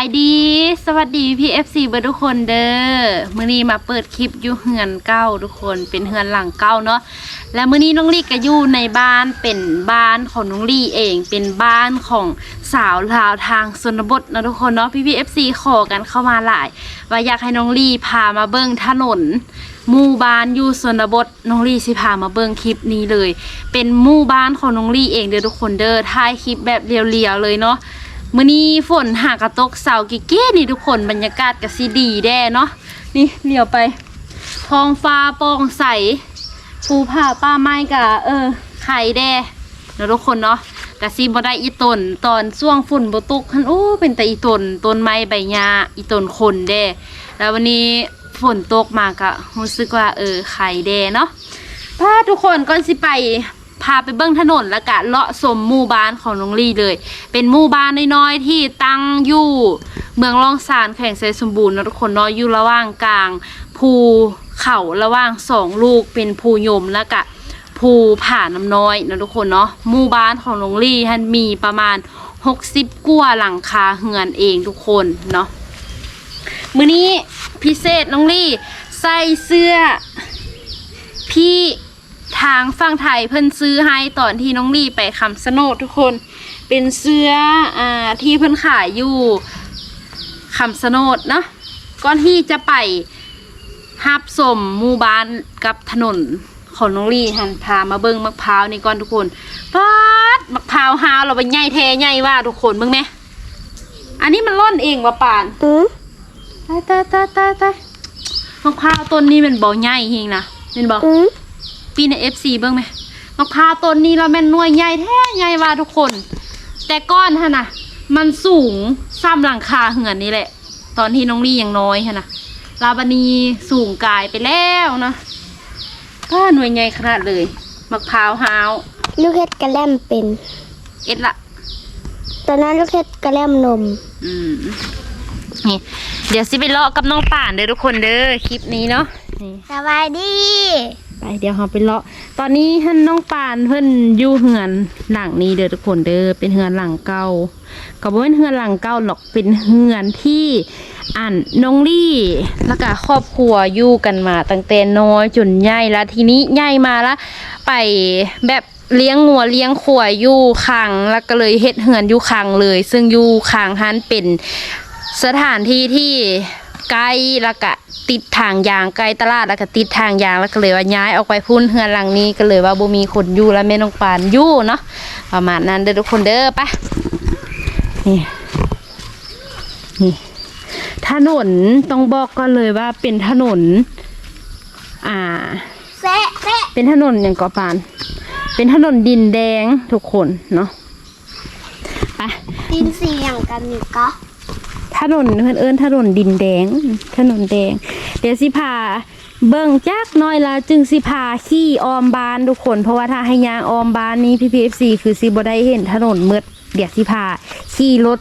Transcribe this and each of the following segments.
ายดี สวัสดีพี่เอฟซีเบอร์ทุกคนเด้อมื้อนี้มาเปิดคลิปอยู่เฮือนเก้าทุกคนเป็นเฮือนหลังเก้าเนาะและมื้อนี้น้องลี่ก็อยู่ในบ้านเป็นบ้านของน้องลี่เอง เป็นบ้านของสาวลาวทางชนบทนะทุกคนเนาะพี่พี่เอฟซีขอกันเข้ามาหลาย ว่าอยากให้น้องลี่พามาเบิ่งถนนหมู่บ้านอยู่ชนบทน้องลี่สิพามาเบิ่งคลิปนี้เลย เป็นหมู่บ้านของน้องลี่เองเด้อทุกคนเด้อถ่ายคลิปแบบเรียวๆเลยเนาะ มื้อนี้ฝนหากระตกเสาเก๋ๆนี่ทุกคนบรรยากาศก็สิดีแด้เนาะนี่เลี้ยวไปท้องฟ้าปร่งใสภูผาป้าไม้กะเออไข่แด้เนาะทุกคนเนาะกะสิบ่ได้อีตนตอนช่วงฝนบ่ตกหั่นโอ้เป็นแต่อีตนต้นไม้ใบหญ้าอีตนคนแด้แล้ววันนี้ฝนตกมากะรู้สึกว่าเออไข่แด้เนาะพาทุกคนก่อนสิไป พาไปเบิ้งถนนแล้วก็เลาะสมหมู่บ้านของน้องลี่เลย เป็นหมู่บ้านน้อยๆที่ตั้งอยู่เมืองล่องซานแข่งไซสมบูรณ์นะทุกคนเนาะอยู่ระหว่างกลาง ภูเขาระหว่างสองลูกเป็นภูยมแล้วก็ภูผาน้ำน้อยนะทุกคนเนาะหมู่บ้านของน้องลี่ท่านมีประมาณ 60กัวหลังคาเฮือนเองทุกคนเนาะมื้อนี้พิเศษน้องลี่ใส่เสื้อพี่ ทางฝั่งไทยเพิ่นซื้อให้ตอนที่น้องลี่ไปคำสโนดทุกคน เป็นเสื้ออ่าที่เพิ่นขายอยู่คำสโนดเนาะก่อนที่จะไปฮับสมหมู่บ้านกับถนนของน้องลี่หันพามาเบิ่งมะพร้าวนี่ก่อนทุกคนป๊าดมะพร้าวฮาวเราไปใหญ่แท้ใหญ่ว่าทุกคนเบิ่งไหมอันนี้มันร่อนเองว่ะปานอืมตายตายตายตายตายมะพร้าวต้นนี้เป็นบ่อใหญ่เฮงนะเป็นบ่อืม ปีในเอฟซีเบิ่งไหมมะพร้าวต้นนี้เราแม่นหน่วยใหญ่แท้ใหญ่ว่าทุกคน แต่ก้อนฮะนะมันสูงซ้ำหลังคาเหือนนี่แหละ ตอนที่น้องลี่ยังน้อยฮะนะลาบานีสูงกายไปแล้วนะก็หน่วยใหญ่ขนาดเลยมะพร้าวฮาวลูกเห็ดกระแลมเป็น เอ็ดละตอนนั้นลูกเห็ดกระแลมนม อืมนี่เดี๋ยวสิไปเลาะกับน้องป่านเด้อทุกคนเด้อคลิปนี้เนาะนี่สบายดี ไปเดี๋ยวเราไปเลาะ ตอนนี้ท่านน้องปานเพิ่นอยู่เฮือนหลังนี้เด้อทุกคนเด้อเป็นเฮือนหลังเก่าก็บ่เป็นเฮือนหลังเก่าหรอกเป็นเฮือนที่อันน้องลี่แล้วก็ครอบครัวอยู่กันมาตั้งแต่น้อยจนใหญ่แล้วทีนี้ใหญ่มาแล้วไปแบบเลี้ยงงัวเลี้ยงขวายอยู่ขังแล้วก็เลยเฮ็ดเฮือนอยู่ขังเลย ซึ่งอยู่ขังหันเป็นสถานที่ที่ ใกล้แล้วก็ติดทางยางใกล้ตลาดแล้วก็ติดทางยางแล้วก็เลยว่าย้ายออกไปพุ่นเฮือนหลังนี้ก็เลยว่าบ่มีคนอยู่แล้วแม่น้องปานอยู่เนาะประมาณนั้นเด้อทุกคนเด้อไปนี่นี่ถนนต้องบอกก่อนเลยว่าเป็นถนน อ่าแซะแซะเป็นถนนอย่างก่อปาน เป็นถนนดินแดงทุกคนเนาะไปดินสีอย่างกันนี่ก็ ถนนเพื่อนเอิ้นถนนดินแดง ถนนแดง เดี๋ยวสิพาเบิ่งจักน้อยละจึงสิพาขี่ออมบานทุกคน เพราะว่าถ้าให้ยางออมบานนี้พี่พีเอฟซีคือสิบ่ได้เห็นถนนมืดเดี๋ยวสิพาขี่รถ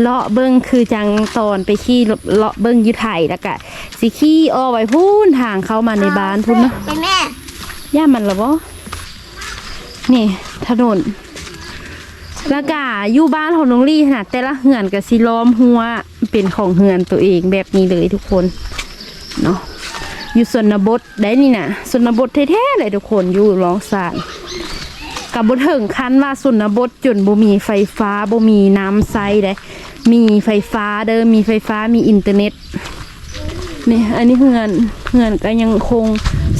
เลาะเบิ่งคือจังตอนไปขี่รถเลาะเบิ่งยุไทยแล้วก็สิขี่ออไว้พูนทางเข้ามาในบ้านพุ่นเนาะไปแม่ย่ามันหรอบ่นี่ถนนแล้วก็อยู่บ้านของน้องลี่ขนาดแต่ละเหือนกับสิล้อมหัว เป็นของเหือนตัวเองแบบนี้เลยทุกคนเนาะอยู่สนบทได้นี่นะสนบทแท้ๆเลยทุกคนอยู่ร้องสารกับบทเถึงคันว่าสนบทจนบ่มีไฟฟ้าบ่มีน้ำใสเลยมีไฟฟ้าเด้อมีไฟฟ้ามีอินเทอร์เน็ตนี่อันนี้เฮือนเฮือนก็ยังคง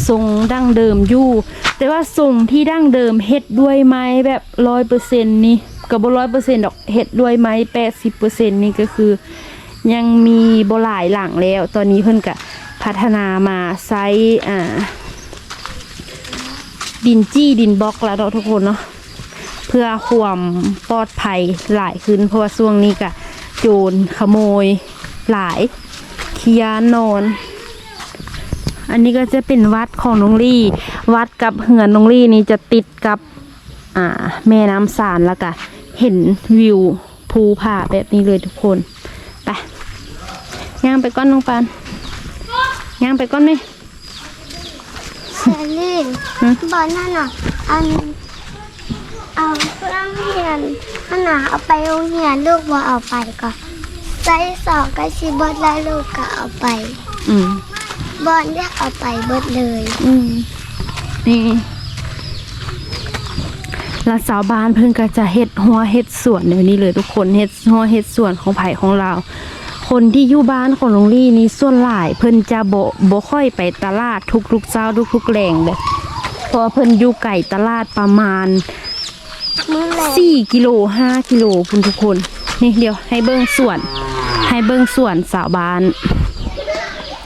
ทรงดั้งเดิมอยู่ แต่ว่าทรงที่ดั้งเดิมเฮ็ดด้วยไม้แบบร้อยเปอร์เซ็นต์นี่กับ่ร้อยเปอร์เซ็นต์ดอกเฮ็ดด้วยไม้แปดสิบเปอร์เซ็นต์นี่ก็คือ ยังมีบหลายหลังแล้ว ตอนนี้เพิ่นก็พัฒนามาไซส์อ่า ดินจี้ดินบล็อกแล้วเนาะทุกคนเนาะเพื่อความปลอดภัยหลายขึ้น เพราะว่าช่วงนี้ก็โจรขโมยหลายเคียนอน อันนี้ก็จะเป็นวัดของน้องลี่ วัดกับเหือนน้องลี่นี่จะติดกับอ่าแม่น้ำสารแล้วก็เห็นวิวภูผาแบบนี้เลยทุกคน ย่างไปก้อนน้องปานย่างไปก้อนไหมแซะนี่ฮะบอลนั่นน่ะอันเอาเครื่องเรียนนั่นน่ะเอาไปโรงเรียนลูกว่าเอาไปก่อนไซส์สองก็ชิเบิร์ดแล้วลูกก็เอาไปอืมบอลเนี่ยเอาไปเบิร์ดเลย อืมนี่แล้วสาวบ้านเพิ่นก็จะเฮ็ดหัวเฮ็ดสวนเดี๋ยวนี้เลยทุกคนเฮ็ดหัวเฮ็ดสวนของไผ่ของเรา คนที่อยู่บ้านของลงลี่นี่ส่วนหลายเพิ่นจะบ่บ่ค่อยไปตลาดทุกๆเช้าทุกๆแรงเด้อเพราะว่าเพิ่นอยู่ไกลตลาดประมาณมื้อแรกสี่กิโลห้ากิโลคุณทุกคนนี่เดี๋ยวให้เบิ้งสวน ให้เบิ้งสวนสาวบ้าน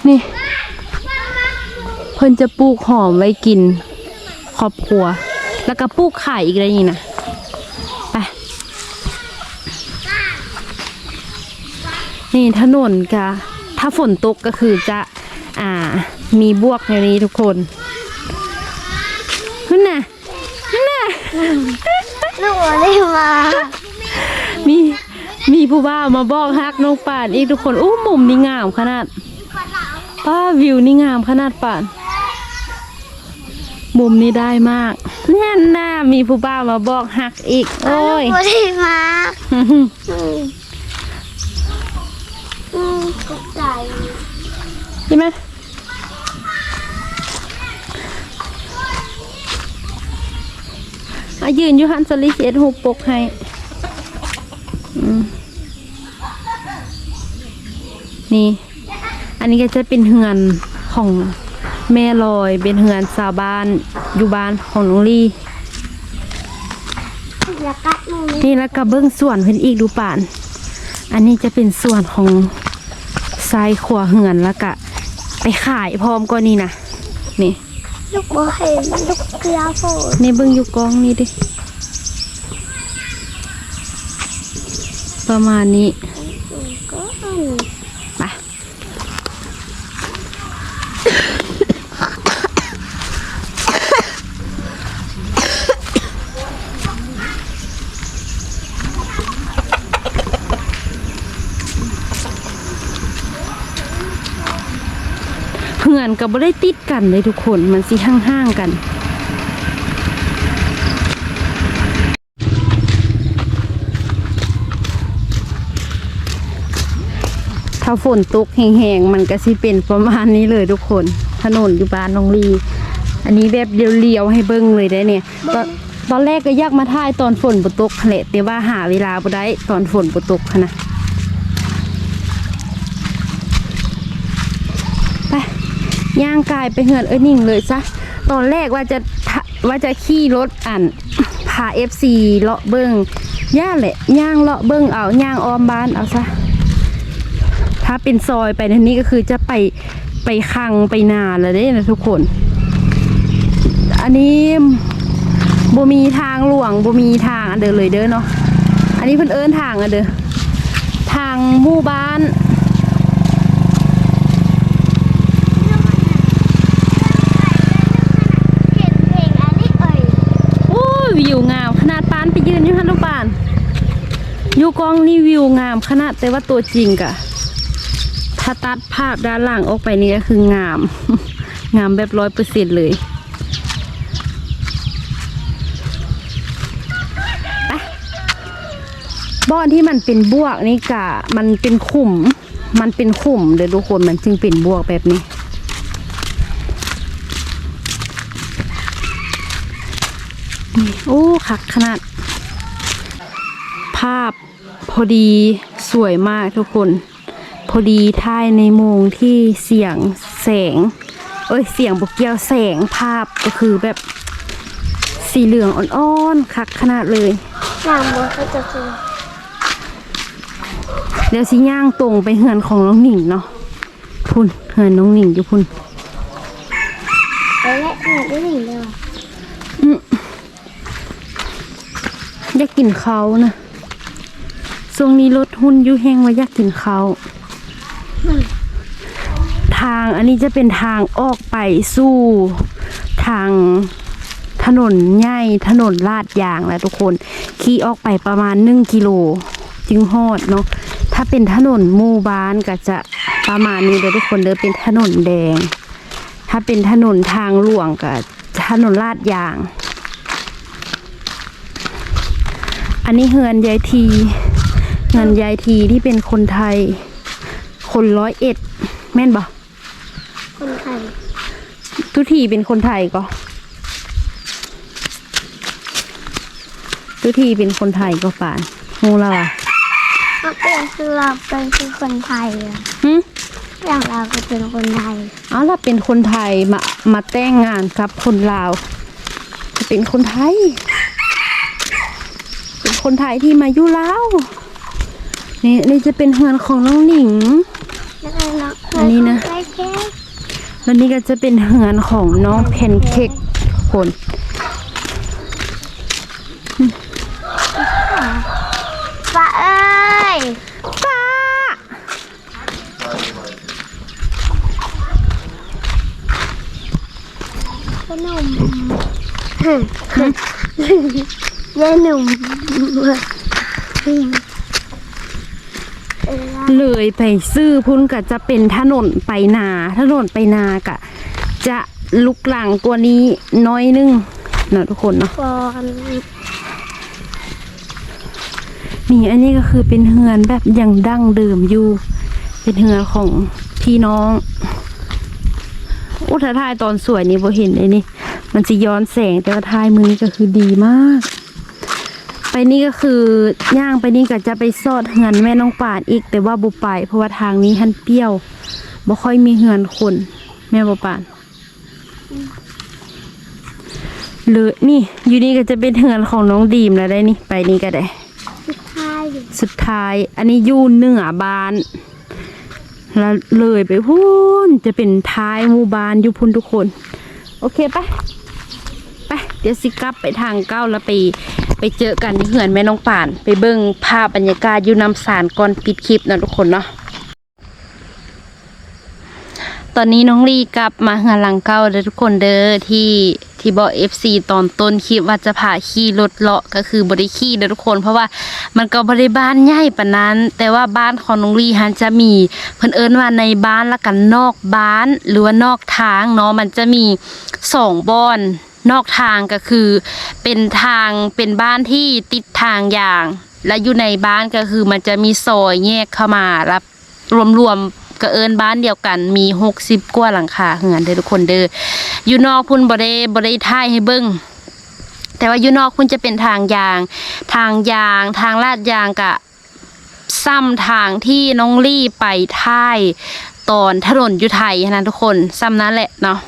นี่ เพิ่นจะปลูกหอมไว้กินครอบครัว แล้วก็ปลูกขายอีกอะไรนี่นะไป นี่ถนนกะถ้าฝนตกก็คือจะอ่ามีบวกอย่างนี้ทุกคนขึ้นน่ะขึ้นน่ะลูกบ่ได้มา มีมีผู้บ่าวมาบอกฮักน้องป่านอีกทุกคนอู้มุมนี่งามขนาดป้าวิวนี่งามขนาดป่านมุมนี้ได้มากแน่นหน้ามีผู้บ่าวมาบอกฮักอีก โอ้ยลูกบ่ได้มา อืมอืมตกใจใช่ไหมอายืนอยู่หันสลิเอ็ดหูปกให้อืมนี่ อันนี้ก็จะเป็นเฮือนของแม่ลอย เป็นเฮือนชาวบ้านอยู่บ้านของน้องลี่อย่ากัดหนูนะนี่แล้วก็เบิ้งส่วนเพิ่นอีกดูป่าน อันนี้จะเป็นส่วนของ ทรายขัวเหือนแล้วก็ไปขายพร้อมก็นี่นะนี่ลูกบ่เห็นลูกเกลือโฟดนี่เบิ้งอยู่กองนี่ดิประมาณนี้ ก็ไปเพื่อนก็บ่ได้ติดกันเลยทุกคนมันสิห่างๆกันถ้าฝนตกแห้งๆมันก็สิเป็นประมาณนี้เลยทุกคน ถนนอยู่บ้านน้องลี อันนี้แบบเรียวๆให้เบิ้งเลยได้เนี่ยตอนตอนแรกก็ยากมาถ่ายตอนฝนบ่ตกแหละแต่ว่าหาเวลาบ่ได้ตอนฝนบ่ตกนะไป ย่างกายไปเหือนเอ้ยนิ่งเลยซะตอนแรกว่าจะว่าจะขี่รถอันพา FC เลาะเบิ้งย่าแหละย่างเลาะเบิ้งเอาย่างออมบ้านเอาซะถ้าเป็นซอยไปทางนี้ก็คือจะไปไปคังไปนาแล้วเด้นะทุกคน อันนี้บ่มีทางหลวงบ่มีทางอันเดินเลยเด้อเนาะอันนี้เพิ่นเอิ้นทางอันเด้อทางหมู่บ้าน เห็นเพลงอันนี้เอ่ย โอ้ยวิวงาม ขนาดปานไปยืนอยู่ฮันลูกปาน อ ยู่กล้องนี่วิวงามขนาดแต่ว่าตัวจริงกะถ้าตัดภาพด้านหลังออกไปนี่ก็คืองาม งามแบบร้อยเปอร์เซ็นต์เลยบ่อนที่มันเป็นบวกนี่กะมันเป็นขุม มันเป็นขุมเดี๋ยวทุกคนมันจึงเป็นบวกแบบนี้นี่โอ้คักขนาด ภาพ พอดีสวยมากทุกคน พอดีท่ายในโมงที่เสียงแสง เอ้ยเสียงบกเกี่ยวแสงภาพก็คือแบบสีเหลืองอ่อนๆคักขนาดเลยน้ำมันก็จะคือเดี๋ยวสิย่างตรงไปเฮือนของน้องหนิงเนาะพุ่นเฮือนน้องหนิงอยู่พุ่นไปและหนูได้หนึ่งเดียวอยากกินเขาวนะ ช่วงนี้ลดหุ้นอยูแห้งว่าอยากกินเขาทางอันนี้จะเป็นทางออกไปสู่ทางถนนใหญ่ถนนลาดยางแหละทุกคน ขี่ออกไปประมาณหนึ่งกิโลจึงฮอดเนาะถ้าเป็นถนนหมู่บ้านก็จะประมาณนี้เด้อทุกคนเด้อเป็นถนนแดง ถ้าเป็นถนนทางหลวงก็ถนนลาดยาง อันนี้เฮือนยายที งานยายทีที่เป็นคนไทย คนร้อยเอ็ด แม่นบ่คนไทย ทุกทีเป็นคนไทยก็ทุกทีเป็นคนไทยก็ป่านงูและว่ะก็เป็นคือเราเป็นคือคนไทยอะหึอย่างเราก็เป็นคนไทยเอาล่ะเป็นคนไทยมามาแต่งงานกับคนลาวจะเป็นคนไทย เป็นคนไทยที่มาอยู่ลาว นี่นี่จะเป็นเฮือนของน้องหนิงแล้วก็น้องอันนี้นะได้แค่แล้วนี่ก็จะเป็นเฮือนของน้องแพนเค้กคนฟ้าเอ้ยป้าขนมเย้หนุ่ม เลยไปซื้อพุ่นก็จะเป็นถนนไปนาถนนไปนากะ จะลุกหลังกว่านี้น้อยนึงเนาะทุกคนเนาะนี่อันนี้ก็คือเป็นเฮือนแบบยังดั้งเดิมอยู่ เป็นเฮือนของพี่น้องอุททายตอนสวยนี่บ่เห็นเลยนี่ มันจะย้อนแสงแต่ว่าทายมือนี่ก็คือดีมาก ไปนี่ก็คือย่างไปนี่ก็จะไปซอดเฮือนแม่น้องป่านอีก แต่ว่าบ่ไปเพราะว่าทางนี้หันเปรี้ยวบ่ค่อยมีเฮือนคนแม่บ่ป่านเลยนี่อยู่นี่ก็จะเป็นเฮือนของน้องดีมแล้วได้นี่ไปนี่ก็ได้ สุดท้ายอยู่สุดท้าย อันนี้อยู่เหนือบ้านแล้วเลยไปพูนจะเป็นท้ายหมู่บ้านอยู่พุ่นทุกคน โอเคปะ ไปเดี๋ยวสิกลับไปทางเก้าแล้วไปไปเจอกันที่เหือนแม่น้องป่าน ไปเบิ่งภาพบรรยากาศอยู่นำสารก่อนปิดคลิปนะทุกคนเนาะตอนนี้น้องลีกลับมาเหือนหลังเก้าเด้อทุกคนเด้อที่ที่บอกเอฟซีตอนต้นคลิปว่าจะพาขี่รถเลาะก็คือบริขี่เด้อทุกคน เพราะว่ามันก็บริบ้านใหญ่ปานนั้น แต่ว่าบ้านของน้องลีฮันจะมีเพิ่นเอิ้นว่าในบ้านและกันนอกบ้าน หรือว่านอกทางเนาะมันจะมีสองบอน นอกทางก็คือ เป็นทางเป็นบ้านที่ติดทางอย่าง และอยู่ในบ้านก็คือมันจะมีซอยแยกเข้ามารับรวมๆก็เอินบ้านเดียวกันมีหกสิบกว่าหลังคาเหือนเด้อทุกคนเด้ออยู่นอกพุ่นบ่ได้บ่ได้ท่ายให้เบิ่งแต่ว่าอยู่นอกพุ่นจะเป็นทางยาง ทางยาง ทางลาดยางกะซ้ำทางที่น้องลี่ไปท่ายตอนถนนยุไทยนะทุกคนซ้ำนั้นแหละเนาะ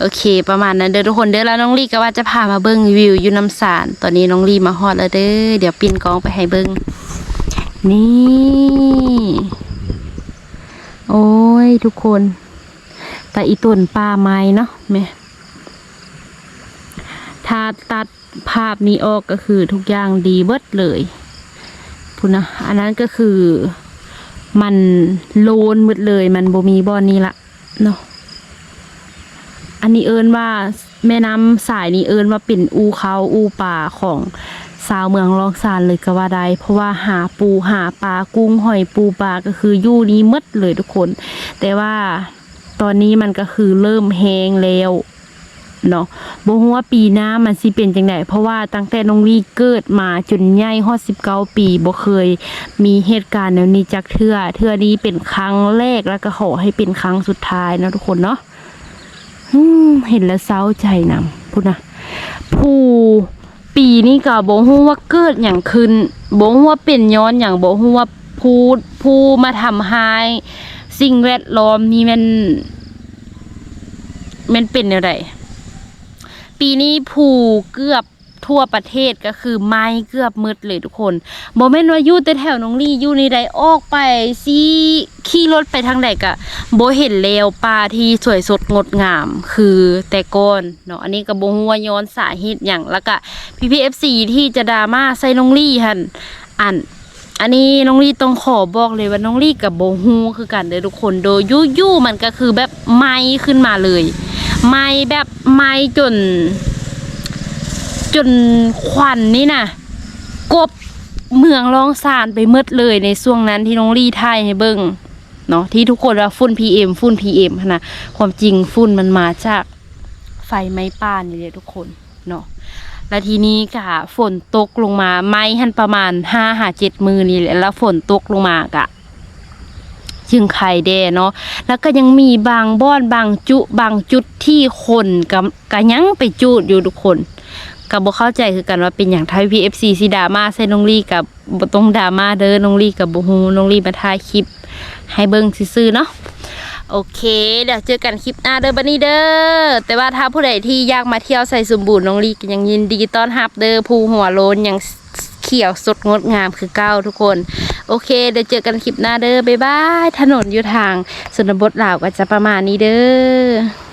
โอเค ประมาณนั้นเด้อทุกคนเด้อแล้วน้องลี่ก็ว่าจะพามาเบิ้งวิวอยู่น้ำสารตอนนี้น้องลี่มาฮอดแล้วเด้อเดี๋ยวปินกองไปให้เบิ้งนี่โอ้ยทุกคนแต่อีต้นป่าไม้เนาะแม่ถ้าตัดภาพนี้ออกก็คือทุกอย่างดีเบิดเลยพูดนะอันนั้นก็คือมันโลนหมดเลย มันบ่มีบอนนี้ละเนาะ อันนี้เอิ้นว่าแม่น้ำสายนี้เอิ้นว่าเป็นอูเขาอูป่าของสาวเมืองลองซานเลยก็ว่าได้เพราะว่าหาปูหาปลากุ้งหอยปูปลาก็คืออยู่นี้มดเลยทุกคน แต่ว่าตอนนี้มันก็คือเริ่มแห้งแล้วเนาะบ่ฮู้ว่าปีหน้ามันสิเป็นจังไดเพราะว่าตั้งแต่น้องลี่เกิดมาจนใหญ่ฮอด19 ปีบ่เคยมีเหตุการณ์แนวนี้จักเทื่อเทื่อนี้เป็นครั้งแรกแล้วก็ขอให้เป็นครั้งสุดท้ายนะทุกคนเนาะ เห็นแล้วเศร้าใจนำพูดนะผู้ปีนี้ก็บ่ฮู้ว่าเกิดอย่างขึ้นบ่ฮู้ว่าเป็นย้อนอย่างบ่ฮู้ว่าผู้ผู้มาทำให้สิ่งแวดล้อมนี่มันมันเป็นแนวใดปีนี้ผู้เกือบ ทั่วประเทศก็คือไม้เกือบมืดเลยทุกคนบ่แม่นว่ายู่แต่แถวน้องลี่อยู่ในใดออกไปสิขี่รถไปทางใดก็บ่เห็นแล้วป่าที่สวยสดงดงาม คือแต่ก่อนเนาะอันนี้ก็บ่ฮู้ว่าย้อนสาเหตุหยังแล้วก็ PPFC ที่จะดราม่าใส่น้องลี่หันอันอันนี้น้องลี่ต้องขอบอกเลยว่าน้องลี่กับโบฮูคือกันเด้อทุกคนโดยยู่ๆมันก็คือแบบไม้ขึ้นมาเลย ไม้แบบไม้จน จนควันนี่นะกบเมืองร้องซานไปมืดเลยในช่วงนั้นที่น้องลี่ถ่ายให้เบิ่งเนาะที่ทุกคนว่าฝุ่น PM ฝุ่น PM นะความจริงฝุ่นมันมาจากไฟไม้ป่านี่เลยทุกคนเนาะและทีนี้ก็ฝนตกลงมาไม้หันประมาณห้าหาเจ็ดมือนี่แหละแล้วฝนตกลงมากะจึงไข่แดเนาะแล้วก็ยังมีบางบ้อนบางจุบางจุดที่คนกับกะยังไปจูดอยู่ทุกคน ก็บ่เข้าใจคือกันว่าเป็นอย่างไทยพีเอฟซีซีดาม่าใส่น้องลี่กับบ่ต้องดาม่าเด้อน้องลี่กับบ่ฮู้น้องลี่มาถ่ายคลิป ให้เบิ่งซื่อๆเนาะโอเคเดี๋ยวเจอกันคลิปหน้าเด้อบันนี้เด้อแต่ว่าถ้าผู้ใดที่อยากมาเที่ยวใส่สมบูรณ์น้องลีก็ยังยินดีต้อนรับเด้อภูหัวโลนยังเขียวสดงดงามคือเก้าทุกคน โอเค เดี๋ยวเจอกันคลิปหน้าเด้อบ๊ายบายถนนอยู่ทางสนบทลาวก็จะประมาณนี้เด้อ